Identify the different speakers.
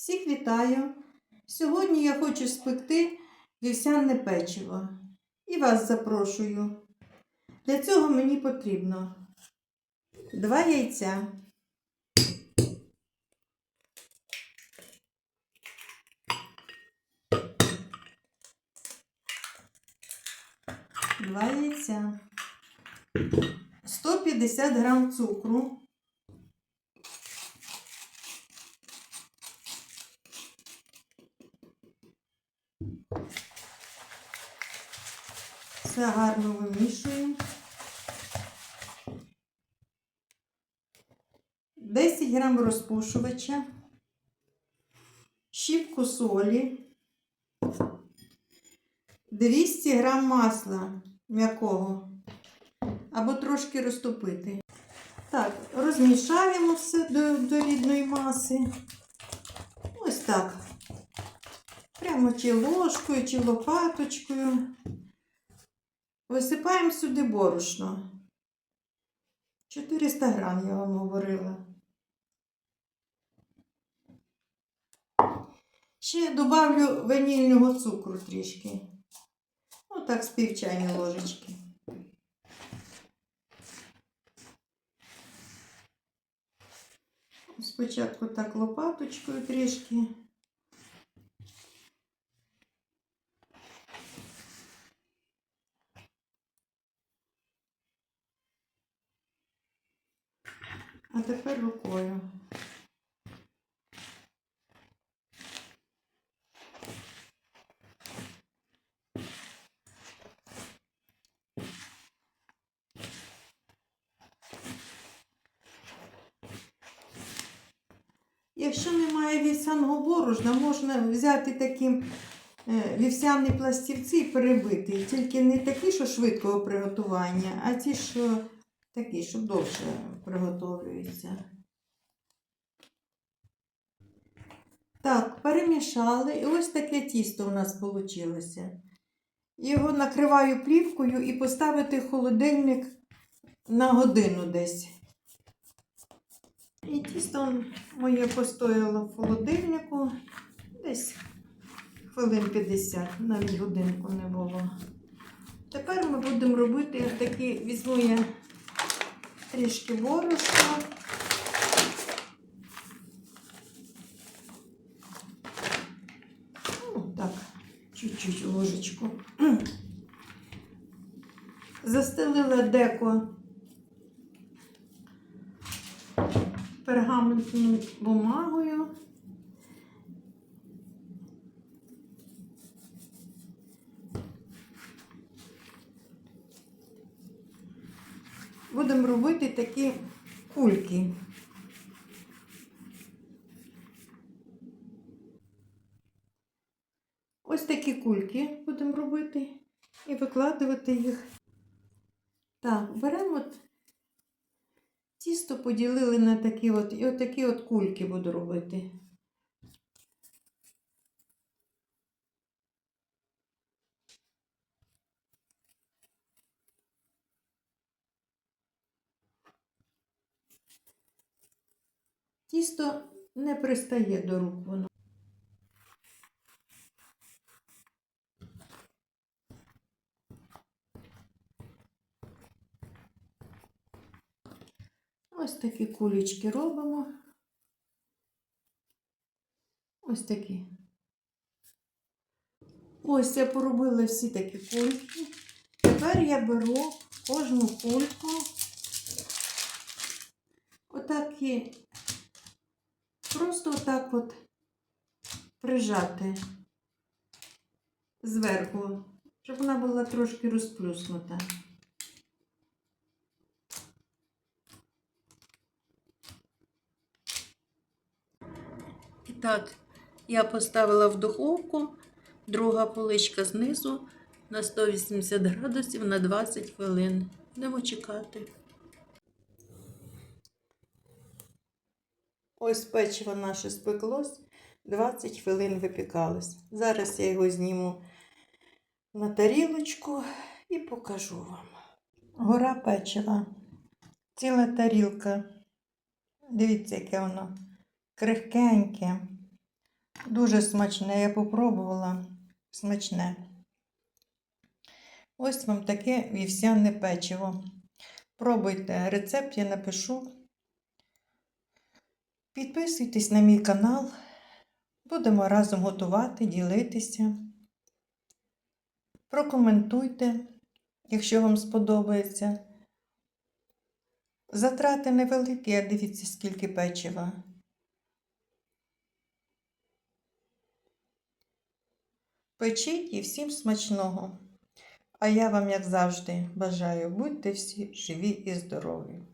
Speaker 1: Всіх вітаю! Сьогодні я хочу спекти вівсяне печиво і вас запрошую. Для цього мені потрібно два яйця, два яйця, 150 грам цукру, Все гарно вимішуємо. 10 грам розпушувача, щіпку солі, 200 грам масла м'якого або трошки розтопити. Так, розмішаємо все до, до рідної маси. Ось так. Прямо чи ложкою, чи лопаточкою. Висипаємо сюди борошно. 400 грам, я вам говорила. Ще добавлю ванільного цукру трішки. Отак з пів ложечки. Спочатку так лопаточкою трішки. А тепер рукою. Якщо немає вівсяного борошна, можна взяти такі е, вівсяні пластівці і перебити. Тільки не такі, що швидкого приготування, а ті, що такі, що довше приготовлюються. Так, перемішали. І ось таке тісто у нас вийшло. Його накриваю плівкою і поставити в холодильник на годину десь. І тісто моє постояло в холодильнику десь хвилин 50, навіть годинку не було. Тепер ми будемо робити такі, візьму я трішки борошна. Ну, чуть-чуть ложечку. Застелила деко пергаментною бумагою. Будемо робити такі кульки. Ось такі кульки будемо робити і викладувати їх. Так, беремо от тісто поділили на такі от, і от такі от кульки буду робити. Тісто не пристає до рук воно. Ось такі кулечки робимо. Ось такі. Ось я поробила всі такі кульки. Тепер я беру кожну кульку. Отак і просто отак от прижати зверху, щоб вона була трошки розплюснута. І так, я поставила в духовку, друга поличка знизу на 180 градусів на 20 хвилин. Будемо чекати. Ось печиво наше спеклось, 20 хвилин випікалось. Зараз я його зніму на тарілочку і покажу вам. Гора печива. Ціла тарілка. Дивіться, яке воно крихкеньке. Дуже смачне, я попробувала. Смачне. Ось вам таке вівсяне печиво. Пробуйте рецепт, я напишу. Підписуйтесь на мій канал. Будемо разом готувати, ділитися. Прокоментуйте, якщо вам сподобається. Затрати невеликі, а дивіться, скільки печива. Печіть і всім смачного. А я вам, як завжди, бажаю, будьте всі живі і здорові.